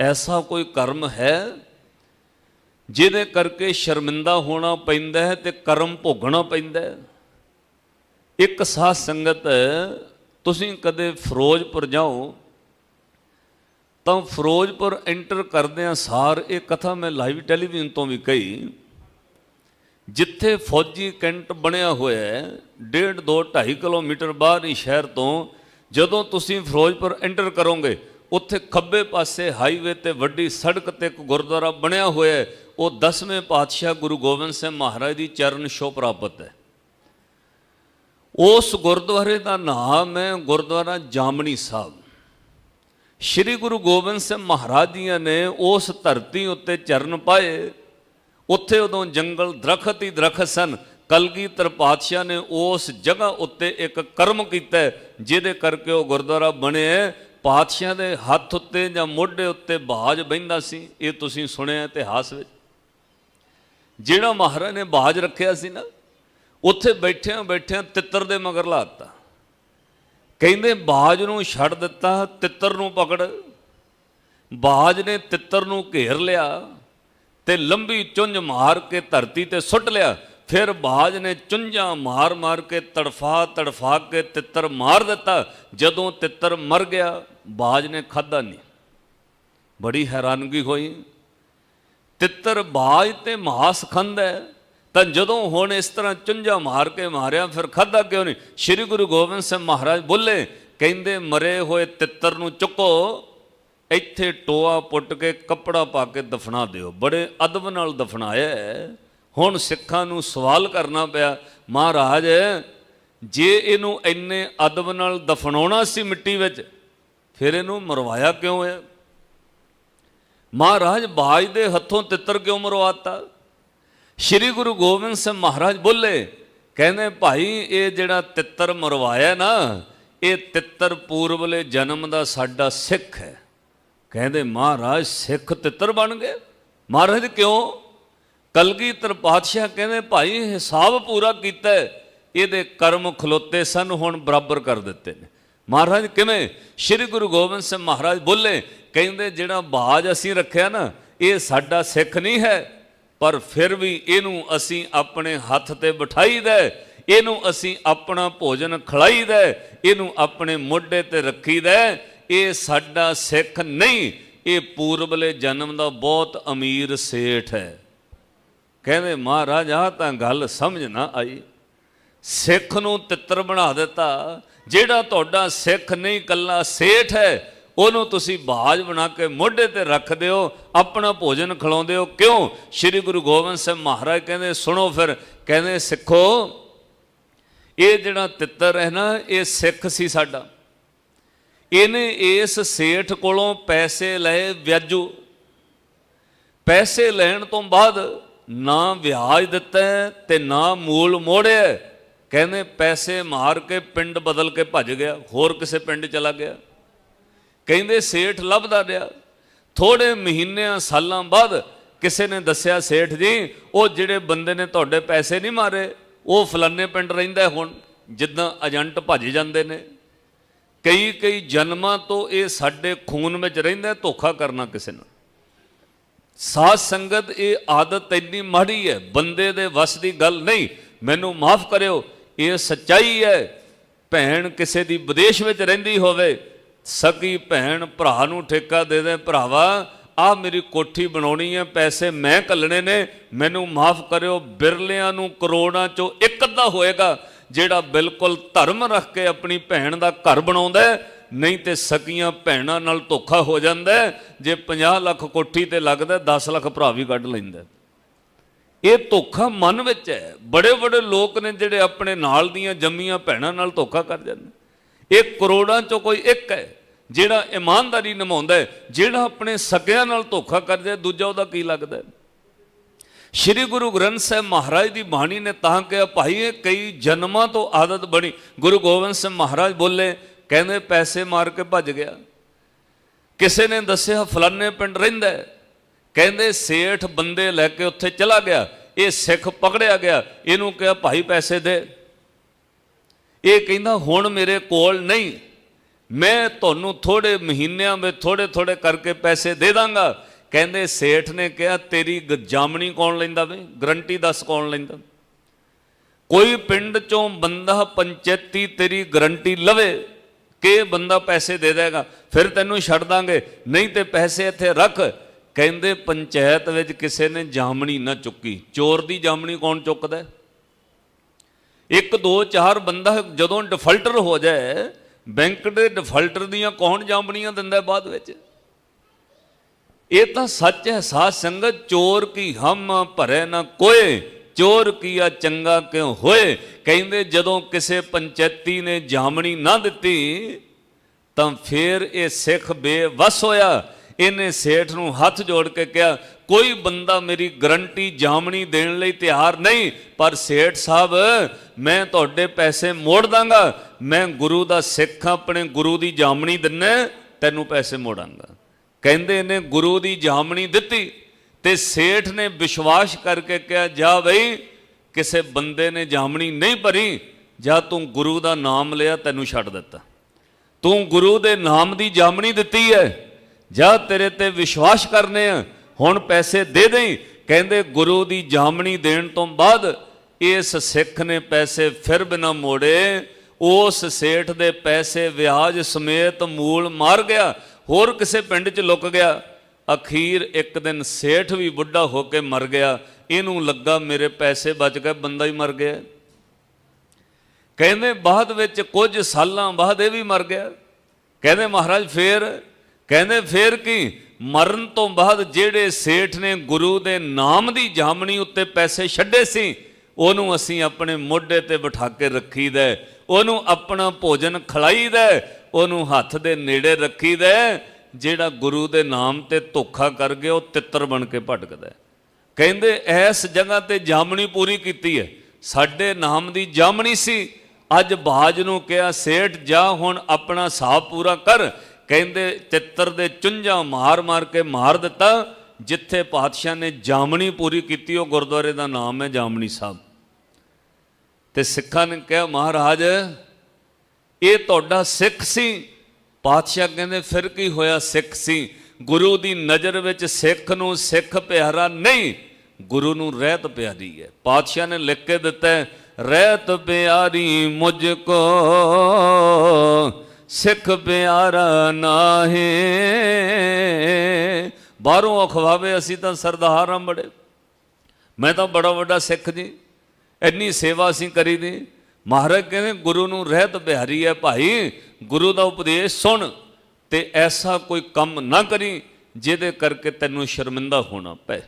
ਐਸਾ ਕੋਈ ਕਰਮ ਹੈ ਜਿਹਦੇ ਕਰਕੇ ਸ਼ਰਮਿੰਦਾ ਹੋਣਾ ਪੈਂਦਾ ਹੈ ਤੇ ਕਰਮ ਭੋਗਣਾ ਪੈਂਦਾ ਹੈ? ਇੱਕ ਸਾਧ ਸੰਗਤ, ਤੁਸੀਂ ਕਦੇ ਫਿਰੋਜ਼ਪੁਰ ਜਾਓ, ਤਾਂ ਫਿਰੋਜ਼ਪੁਰ ਐਂਟਰ ਕਰਦਿਆਂ ਸਾਰ। ਇਹ ਕਥਾ ਮੈਂ ਲਾਈਵ ਟੈਲੀਵਿਜ਼ਨ ਤੋਂ ਵੀ ਕਹੀ। ਜਿੱਥੇ ਫੌਜੀ ਕੈਂਟ ਬਣਿਆ ਹੋਇਆ ਹੈ, ਡੇਢ 2 2.5 ਕਿਲੋਮੀਟਰ ਬਾਹਰ ਹੀ ਸ਼ਹਿਰ ਤੋਂ, ਜਦੋਂ ਤੁਸੀਂ ਫਿਰੋਜ਼ਪੁਰ ਐਂਟਰ ਕਰੋਗੇ ਉੱਥੇ ਖੱਬੇ ਪਾਸੇ ਹਾਈਵੇ ਤੇ ਵੱਡੀ ਸੜਕ ਤੇ ਇੱਕ ਗੁਰਦੁਆਰਾ ਬਣਿਆ ਹੋਇਆ ਹੈ। ਉਹ 10ਵੇਂ ਪਾਤਸ਼ਾਹ ਗੁਰੂ ਗੋਬਿੰਦ ਸਿੰਘ ਮਹਾਰਾਜ ਦੀ ਚਰਨ ਛੋਹ ਪ੍ਰਾਪਤ ਹੈ। ਉਸ ਗੁਰਦੁਆਰੇ ਦਾ ਨਾਮ ਹੈ ਗੁਰਦੁਆਰਾ ਜਾਮਣੀ ਸਾਹਿਬ। ਸ਼੍ਰੀ ਗੁਰੂ ਗੋਬਿੰਦ ਸਿੰਘ ਮਹਾਰਾਜ ਜੀਆਂ ਨੇ ਉਸ ਧਰਤੀ ਉੱਤੇ ਚਰਨ ਪਾਏ। ਉੱਥੇ ਉਦੋਂ ਜੰਗਲ ਦਰਖਤ ਹੀ ਦਰਖਤ ਸਨ। ਕਲਗੀਧਰ ਪਾਤਸ਼ਾਹ ਨੇ ਉਸ ਜਗ੍ਹਾ ਉੱਤੇ ਇੱਕ ਕਰਮ ਕੀਤਾ ਜਿਹਦੇ ਕਰਕੇ ਉਹ ਗੁਰਦੁਆਰਾ ਬਣਿਆ ਪਾਤਸ਼ਾਹ ਦੇ ਹੱਥ ਉੱਤੇ ਜਾਂ ਮੋਢੇ ਉੱਤੇ ਬਾਜ ਬਹਿੰਦਾ ਸੀ, ਇਹ ਤੁਸੀਂ ਸੁਣਿਆ ਇਤਿਹਾਸ ਵਿੱਚ। ਜਿਹੜਾ ਮਹਾਰਾਜ ਨੇ ਬਾਜ ਰੱਖਿਆ ਸੀ ਨਾ, ਉੱਥੇ ਬੈਠਿਆਂ ਬੈਠਿਆਂ ਤਿੱਤਰ ਦੇ ਮਗਰ ਲਾਤਾ ਕਹਿੰਦੇ ਬਾਜ ਨੂੰ ਛੱਡ ਦਿੱਤਾ, ਤਿੱਤਰ ਨੂੰ ਪਕੜ। ਬਾਜ ਨੇ ਤਿੱਤਰ ਨੂੰ ਘੇਰ ਲਿਆ ਤੇ ਲੰਬੀ ਚੁੰਝ ਮਾਰ ਕੇ ਧਰਤੀ ਤੇ ਸੁੱਟ ਲਿਆ। ਫਿਰ ਬਾਜ ਨੇ ਚੁੰਝਾਂ ਮਾਰ ਮਾਰ ਕੇ ਤੜਫਾ ਤੜਫਾ ਕੇ ਤਿੱਤਰ ਮਾਰ ਦਿੱਤਾ। ਜਦੋਂ ਤਿੱਤਰ ਮਰ ਗਿਆ, ਬਾਜ ਨੇ ਖਾਦਾ ਨਹੀਂ। ਬੜੀ ਹੈਰਾਨਗੀ ਹੋਈ। ਤਿੱਤਰ ਬਾਜ ਤੇ ਮਾਸ ਖਾਂਦਾ ਤਾਂ ਜਦੋਂ ਹੁਣ ਇਸ ਤਰ੍ਹਾਂ ਚੁੰਝਾ ਮਾਰ ਕੇ ਮਾਰਿਆ, ਫਿਰ ਖਾਦਾ ਕਿਉਂ ਨਹੀਂ? ਸ੍ਰੀ ਗੁਰੂ ਗੋਬਿੰਦ ਸਿੰਘ ਮਹਾਰਾਜ ਬੋਲੇ, ਕਹਿੰਦੇ, ਮਰੇ ਹੋਏ ਤਿੱਤਰ ਨੂੰ ਚੁੱਕੋ, ਇੱਥੇ ਟੋਆ ਪੁੱਟ ਕੇ ਕੱਪੜਾ ਪਾ ਕੇ ਦਫਨਾ ਦਿਓ। ਬੜੇ ਅਦਬ ਨਾਲ ਦਫਨਾਇਆ ਹੁਣ ਸਿੱਖਾਂ ਨੂੰ ਸਵਾਲ ਕਰਨਾ ਪਿਆ, ਮਹਾਰਾਜ, ਜੇ ਇਹਨੂੰ ਇੰਨੇ ਅਦਬ ਨਾਲ ਦਫਨਾਉਣਾ ਸੀ ਮਿੱਟੀ ਵਿੱਚ, ਫਿਰ ਇਹਨੂੰ ਮਰਵਾਇਆ ਕਿਉਂ ਹੈ ਮਹਾਰਾਜ ਬਾਜ ਦੇ ਹੱਥੋਂ ਤਿੱਤਰ ਕਿਉਂ ਮਰਵਾਤਾ? ਸ਼੍ਰੀ ਗੁਰੂ ਗੋਬਿੰਦ ਸਿੰਘ ਮਹਾਰਾਜ ਬੋਲੇ, ਕਹਿੰਦੇ, ਭਾਈ, ਇਹ ਜਿਹੜਾ ਤਿੱਤਰ ਮਰਵਾਇਆ ਨਾ, ਇਹ ਤਿੱਤਰ ਪੂਰਬਲੇ ਜਨਮ ਦਾ ਸਾਡਾ ਸਿੱਖ ਹੈ। ਕਹਿੰਦੇ, ਮਹਾਰਾਜ, ਸਿੱਖ ਤਿੱਤਰ ਬਣ ਗਏ? ਮਹਾਰਾਜ, ਕਿਉਂ? ਕਲਗੀਧਰ ਪਾਤਸ਼ਾਹ ਕਹਿੰਦੇ ਭਾਈ ਹਿਸਾਬ ਪੂਰਾ ਕੀਤਾ ਇਹਦੇ ਕਰਮ ਖਲੋਤੇ ਸਨ ਹੁਣ ਬਰਾਬਰ ਕਰ ਦਿੱਤੇ ਨੇ। ਮਹਾਰਾਜ ਕਿਵੇਂ? ਸ੍ਰੀ ਗੁਰੂ ਗੋਬਿੰਦ ਸਿੰਘ ਮਹਾਰਾਜ ਬੋਲੇ ਕਹਿੰਦੇ ਜਿਹੜਾ ਬਾਜ ਅਸੀਂ ਰੱਖਿਆ ਨਾ ਇਹ ਸਾਡਾ ਸਿੱਖ ਨਹੀਂ ਹੈ ਪਰ ਫਿਰ ਵੀ ਇਹਨੂੰ ਅਸੀਂ ਆਪਣੇ ਹੱਥ ਤੇ ਬਿਠਾਈਦਾ ਹੈ, ਇਹਨੂੰ ਅਸੀਂ ਆਪਣਾ ਭੋਜਨ ਖਿਲਾਈਦਾ ਹੈ, ਇਹਨੂੰ ਆਪਣੇ ਮੋਢੇ ਤੇ ਰੱਖੀਦਾ ਹੈ। ਇਹ ਸਾਡਾ ਸਿੱਖ ਨਹੀਂ। ਇਹ ਪੂਰਬਲੇ ਜਨਮ ਦਾ ਬਹੁਤ ਅਮੀਰ ਸੇਠ ਹੈ। ਕਹਿੰਦੇ, ਮਹਾਰਾਜ, ਆਹ ਤਾਂ ਗੱਲ ਸਮਝ ਨਾ ਆਈ। ਸਿੱਖ ਨੂੰ ਤਿੱਤਰ ਬਣਾ ਦਿੱਤਾ। ਜਿਹੜਾ ਤੁਹਾਡਾ ਸਿੱਖ ਨਹੀਂ ਕੱਲਾ ਸੇਠ ਹੈ, ਉਹਨੂੰ ਤੁਸੀਂ ਬਾਜ ਬਣਾ ਕੇ ਮੋਢੇ ਤੇ ਰੱਖਦੇ ਹੋ ਆਪਣਾ ਭੋਜਨ ਖਿਲਾਉਂਦੇ ਹੋ। ਕਿਉਂ? ਸ੍ਰੀ ਗੁਰੂ ਗੋਬਿੰਦ ਸਿੰਘ ਮਹਾਰਾਜ ਕਹਿੰਦੇ, ਸੁਣੋ ਫਿਰ। ਕਹਿੰਦੇ, ਸਿੱਖੋ, ਇਹ ਜਿਹੜਾ ਤਿੱਤਰ ਹੈ ਨਾ, ਇਹ ਸਿੱਖ ਸੀ ਸਾਡਾ। ਇਹਨੇ ਇਸ ਸੇਠ ਕੋਲੋਂ ਪੈਸੇ ਲਏ ਵਿਆਜੂ। ਪੈਸੇ ਲੈਣ ਤੋਂ ਬਾਅਦ ਨਾ ਵਿਆਜ ਦਿੱਤਾ ਹੈ ਤੇ ਨਾ ਮੂਲ ਮੋੜਿਆ ਕਹਿੰਦੇ ਪੈਸੇ ਮਾਰ ਕੇ ਪਿੰਡ ਬਦਲ ਕੇ ਭੱਜ ਗਿਆ, ਹੋਰ ਕਿਸੇ ਪਿੰਡ ਚਲਾ ਗਿਆ। ਕਹਿੰਦੇ ਸੇਠ ਲੱਭਦਾ ਰਿਹਾ। ਥੋੜੇ ਮਹੀਨਿਆਂ, ਸਾਲਾਂ ਬਾਅਦ ਕਿਸੇ ਨੇ ਦੱਸਿਆ, ਸੇਠ ਜੀ, ਉਹ ਜਿਹੜੇ ਬੰਦੇ ਨੇ ਤੁਹਾਡੇ ਪੈਸੇ ਨਹੀਂ ਮਾਰੇ, ਉਹ ਫਲਾਨੇ ਪਿੰਡ ਰਹਿੰਦਾ ਹੈ ਹੁਣ, ਜਿੱਦਾਂ ਏਜੰਟ ਭੱਜ ਜਾਂਦੇ ਨੇ। ਕਈ ਕਈ ਜਨਮਾਂ ਤੋਂ ਇਹ ਸਾਡੇ ਖੂਨ ਵਿੱਚ ਰਹਿੰਦਾ ਧੋਖਾ ਕਰਨਾ ਕਿਸੇ ਨਾਲ। ਸਾਧ ਸੰਗਤ ਇਹ ਆਦਤ ਇੰਨੀ ਮਾੜੀ ਹੈ, ਬੰਦੇ ਦੇ ਵਸ ਦੀ ਗੱਲ ਨਹੀਂ, ਮੈਨੂੰ ਮਾਫ ਕਰਿਓ, ਇਹ ਸੱਚਾਈ ਹੈ, ਭੈਣ ਕਿਸੇ ਦੀ ਵਿਦੇਸ਼ ਵਿੱਚ ਰਹਿੰਦੀ ਹੋਵੇ, ਸਕੀ ਭੈਣ ਭਰਾ ਨੂੰ ਠੇਕਾ ਦੇ ਦੇ, ਭਰਾਵਾ, ਆ ਮੇਰੀ ਕੋਠੀ ਬਣਾਉਣੀ ਹੈ, ਪੈਸੇ ਮੈਂ ਕੱਲਣੇ ਨੇ, ਮੈਨੂੰ ਮਾਫ ਕਰਿਓ, ਬਿਰਲਿਆਂ ਨੂੰ ਕਰੋੜਾਂ ਚੋਂ ਇੱਕ ਅੱਧਾ ਹੋਏਗਾ, ਜਿਹੜਾ ਬਿਲਕੁਲ ਧਰਮ ਰੱਖ ਕੇ ਆਪਣੀ ਭੈਣ ਦਾ ਘਰ ਬਣਾਉਂਦਾ ਹੈ ਨਹੀਂ ਤੇ ਸਕੀਆਂ ਭੈਣਾਂ ਨਾਲ ਧੋਖਾ ਹੋ ਜਾਂਦਾ ਜੇ 50 ਲੱਖ ਕੋਠੀ ਤੇ ਲੱਗਦਾ 10 ਲੱਖ ਭਰਾ ਵੀ ਕੱਢ ਲੈਂਦਾ ਇਹ ਧੋਖਾ ਮਨ ਵਿੱਚ ਹੈ। ਬੜੇ ਬੜੇ ਲੋਕ ਨੇ ਜਿਹੜੇ ਆਪਣੇ ਨਾਲ ਦੀਆਂ ਜੰਮੀਆਂ ਭੈਣਾਂ ਨਾਲ ਧੋਖਾ ਕਰ ਜਾਂਦੇ ਇਹ ਕਰੋੜਾਂ ਚੋਂ ਕੋਈ ਇੱਕ ਹੈ, ਜਿਹੜਾ ਇਮਾਨਦਾਰੀ ਨਿਭਾਉਂਦਾ ਹੈ, ਜਿਹੜਾ ਆਪਣੇ ਸਕਿਆਂ ਨਾਲ ਧੋਖਾ ਕਰ ਜਾਏ ਦੂਜਾ ਉਹਦਾ ਕੀ ਲੱਗਦਾ ਸ਼੍ਰੀ ਗੁਰੂ ਗ੍ਰੰਥ ਸਾਹਿਬ ਮਹਾਰਾਜ ਦੀ ਬਾਣੀ ਨੇ ਤਾਂ ਕਿਹਾ ਭਾਈ ਇਹ ਕਈ ਜਨਮਾਂ ਤੋਂ ਆਦਤ ਬਣੀ। ਗੁਰੂ ਗੋਬਿੰਦ ਸਿੰਘ ਮਹਾਰਾਜ ਬੋਲੇ ਕਹਿੰਦੇ ਪੈਸੇ ਮਾਰ ਕੇ ਭੱਜ ਗਿਆ। ਕਿਸੇ ਨੇ ਦੱਸਿਆ, ਫਲਾਣੇ ਪਿੰਡ ਰਹਿੰਦਾ ਕਹਿੰਦੇ ਸੇਠ ਬੰਦੇ ਲੈ ਕੇ ਉੱਥੇ ਚਲਾ ਗਿਆ। ਇਹ ਸਿੱਖ ਪਕੜਿਆ ਗਿਆ। ਇਹਨੂੰ ਕਿਹਾ, ਭਾਈ ਪੈਸੇ ਦੇ। ਇਹ ਕਹਿੰਦਾ, ਹੁਣ ਮੇਰੇ ਕੋਲ ਨਹੀਂ। ਮੈਂ ਤੁਹਾਨੂੰ ਥੋੜੇ ਮਹੀਨਿਆਂ ਵਿੱਚ ਥੋੜੇ ਥੋੜੇ ਕਰਕੇ ਪੈਸੇ ਦੇ ਦਾਂਗਾ। ਕਹਿੰਦੇ ਸੇਠ ਨੇ ਕਿਹਾ, ਤੇਰੀ ਗ- ਜਾਮਣੀ ਕੌਣ ਲੈਂਦਾ ਵੇ? ਗਰੰਟੀ ਦੱਸ ਕੌਣ ਲੈਂਦਾ? ਕੋਈ ਪਿੰਡ ਚੋਂ ਬੰਦਾ ਪੰਚਾਇਤੀ ਤੇਰੀ ਗਰੰਟੀ ਲਵੇ। ਕਿ ਬੰਦਾ ਪੈਸੇ ਦੇ ਦੇਗਾ? ਫਿਰ ਤੈਨੂੰ ਛੱਡ ਦਾਂਗੇ। ਨਹੀਂ ਤੇ ਪੈਸੇ ਇੱਥੇ ਰੱਖ। ਕਹਿੰਦੇ ਪੰਚਾਇਤ ਵਿੱਚ ਕਿਸੇ ਨੇ ਜਾਮਣੀ ਨਾ ਚੁੱਕੀ। ਚੋਰ ਦੀ ਜਾਮਣੀ ਕੌਣ ਚੁੱਕਦਾ ਇੱਕ, ਦੋ, ਚਾਰ ਬੰਦਾ ਜਦੋਂ ਡਿਫਾਲਟਰ ਹੋ ਜਾਏ, ਬੈਂਕ ਦੇ ਡਿਫਾਲਟਰ ਦੀਆਂ ਕੌਣ ਜਾਮਣੀਆਂ ਦਿੰਦਾ ਬਾਅਦ ਵਿੱਚ? ਇਹ ਤਾਂ ਸੱਚ ਹੈ, ਸਾਧ ਸੰਗਤ, ਚੋਰ ਕੀ ਹਮ ਭਰੇ ਨਾ ਕੋਏ। ਚੋਰ ਕੀਆ ਚੰਗਾ ਕਿਉਂ ਹੋਏ? ਕਹਿੰਦੇ ਜਦੋਂ ਕਿਸੇ ਪੰਚਾਇਤੀ ਨੇ ਜਾਮਣੀ ਨਾ ਦਿੱਤੀ ਤਾਂ ਫਿਰ ਇਹ ਸਿੱਖ ਬੇਵਸ ਹੋਇਆ। ਇਹਨੇ ਸੇਠ ਨੂੰ ਹੱਥ ਜੋੜ ਕੇ ਕਿਹਾ ਕੋਈ ਬੰਦਾ ਮੇਰੀ ਗਰੰਟੀ ਜਾਮਣੀ ਦੇਣ ਲਈ ਤਿਆਰ ਨਹੀਂ ਪਰ ਸੇਠ ਸਾਹਿਬ ਮੈਂ ਤੁਹਾਡੇ ਪੈਸੇ ਮੋੜ ਦਾਂਗਾ। ਮੈਂ ਗੁਰੂ ਦਾ ਸਿੱਖ ਹਾਂ, ਆਪਣੇ ਗੁਰੂ ਦੀ ਜਾਮਣੀ ਦਿੰਨਾ ਤੈਨੂੰ ਪੈਸੇ ਮੋੜਾਂਗਾ। ਕਹਿੰਦੇ ਨੇ ਗੁਰੂ ਦੀ ਜਾਮਣੀ ਦਿੱਤੀ। ਤੇ ਸੇਠ ਨੇ ਵਿਸ਼ਵਾਸ ਕਰਕੇ ਕਿਹਾ, ਜਾ ਬਈ, ਕਿਸੇ ਬੰਦੇ ਨੇ ਜਾਮਣੀ ਨਹੀਂ ਭਰੀ, ਜਾਂ ਤੂੰ ਗੁਰੂ ਦਾ ਨਾਮ ਲਿਆ, ਤੈਨੂੰ ਛੱਡ ਦਿੱਤਾ। ਤੂੰ ਗੁਰੂ ਦੇ ਨਾਮ ਦੀ ਜਾਮਣੀ ਦਿੱਤੀ ਹੈ ਜਾਂ ਤੇਰੇ ਤੇ ਵਿਸ਼ਵਾਸ ਕਰਨੇ ਆ, ਹੁਣ ਪੈਸੇ ਦੇ ਦੇਈ। ਕਹਿੰਦੇ, ਗੁਰੂ ਦੀ ਜਾਮਣੀ ਦੇਣ ਤੋਂ ਬਾਅਦ ਇਸ ਸਿੱਖ ਨੇ ਪੈਸੇ ਫਿਰ ਬਿਨਾ ਮੋੜੇ, ਉਸ ਸੇਠ ਦੇ ਪੈਸੇ ਵਿਆਜ ਸਮੇਤ ਮੂਲ ਮਾਰ ਗਿਆ, ਹੋਰ ਕਿਸੇ ਪਿੰਡ 'ਚ ਲੁੱਕ ਗਿਆ। ਅਖੀਰ ਇੱਕ ਦਿਨ ਸੇਠ ਵੀ ਬੁੱਢਾ ਹੋ ਕੇ ਮਰ ਗਿਆ ਇਹਨੂੰ ਲੱਗਾ ਮੇਰੇ ਪੈਸੇ ਬਚ ਗਏ, ਬੰਦਾ ਹੀ ਮਰ ਗਿਆ ਕਹਿੰਦੇ ਬਾਅਦ ਵਿੱਚ ਕੁਝ ਸਾਲਾਂ ਬਾਅਦ ਇਹ ਵੀ ਮਰ ਗਿਆ ਕਹਿੰਦੇ ਮਹਾਰਾਜ ਫੇਰ, ਕਹਿੰਦੇ ਫੇਰ ਕੀ ਮਰਨ ਤੋਂ ਬਾਅਦ ਜਿਹੜੇ ਸੇਠ ਨੇ ਗੁਰੂ ਦੇ ਨਾਮ ਦੀ ਜਾਮਣੀ ਉੱਤੇ ਪੈਸੇ ਛੱਡੇ ਸੀ, ਉਹਨੂੰ ਅਸੀਂ ਆਪਣੇ ਮੋਢੇ ਤੇ ਬਿਠਾ ਕੇ ਰੱਖੀਦਾ ਹੈ। ਉਹਨੂੰ ਆਪਣਾ ਭੋਜਨ ਖਲਾਈਦਾ ਹੈ। ਉਹਨੂੰ ਹੱਥ ਦੇ ਨੇੜੇ ਰੱਖੀਦਾ ਹੈ। ਜਿਹੜਾ ਗੁਰੂ ਦੇ ਨਾਮ ਤੇ ਧੋਖਾ ਕਰ ਗਿਆ, ਉਹ ਤਿੱਤਰ ਬਣ ਕੇ ਭਟਕਦਾ ਕਹਿੰਦੇ, ਐਸ ਜਗ੍ਹਾ ਤੇ ਜਾਮਣੀ ਪੂਰੀ ਕੀਤੀ ਹੈ। ਸਾਡੇ ਨਾਮ ਦੀ ਜਾਮਣੀ ਸੀ। ਅੱਜ ਬਾਜ ਨੂੰ ਕਿਹਾ, ਸੇਠ, ਜਾ ਹੁਣ ਆਪਣਾ ਹਿਸਾਬ ਪੂਰਾ ਕਰ। ਕਹਿੰਦੇ, ਤਿੱਤਰ ਦੇ ਚੁੰਝਾਂ ਮਾਰ ਮਾਰ ਕੇ ਮਾਰ ਦਿੱਤਾ। ਜਿੱਥੇ ਪਾਤਸ਼ਾਹ ਨੇ ਜਾਮਣੀ ਪੂਰੀ ਕੀਤੀ, ਉਹ ਗੁਰਦੁਆਰੇ ਦਾ ਨਾਮ ਹੈ ਜਾਮਣੀ ਸਾਹਿਬ। ਤੇ ਸਿੱਖਾਂ ਨੇ ਕਿਹਾ, ਮਹਾਰਾਜ, ਇਹ ਤੁਹਾਡਾ ਸਿੱਖ ਸੀ। ਪਾਤਸ਼ਾਹ ਕਹਿੰਦੇ, ਫਿਰ ਕੀ ਹੋਇਆ ਸਿੱਖ ਸੀ? ਗੁਰੂ ਦੀ ਨਜ਼ਰ ਵਿੱਚ ਸਿੱਖ ਨੂੰ ਸਿੱਖ ਪਿਆਰਾ ਨਹੀਂ, ਗੁਰੂ ਨੂੰ ਰਹਿਤ ਪਿਆਰੀ ਹੈ। ਪਾਤਸ਼ਾਹ ਨੇ ਲਿਖ ਕੇ ਦਿੱਤਾ ਰਹਿਤ ਪਿਆਰੀ ਮੁਝ ਕੋ, ਸਿੱਖ ਪਿਆਰਾ ਨਾਹੀ। ਬਾਹਰੋਂ ਅਖਵਾਵੇ, ਅਸੀਂ ਤਾਂ ਸਰਦਾਰ ਹਾਂ ਬੜੇ। ਮੈਂ ਤਾਂ ਬੜਾ ਵੱਡਾ ਸਿੱਖ ਜੀ। ਇੰਨੀ ਸੇਵਾ ਅਸੀਂ ਕਰੀ ਦੀ। ਮਹਾਰਾਜ ਕਹਿੰਦੇ, ਗੁਰੂ ਨੂੰ ਰਹਿਤ ਪਿਆਰੀ ਹੈ ਭਾਈ। ਗੁਰੂ ਦਾ ਉਪਦੇਸ਼ ਸੁਣ ਤੇ ਐਸਾ ਕੋਈ ਕੰਮ ਨਾ ਕਰੀ, ਜਿਹਦੇ ਕਰਕੇ ਤੈਨੂੰ ਸ਼ਰਮਿੰਦਾ ਹੋਣਾ ਪਏ।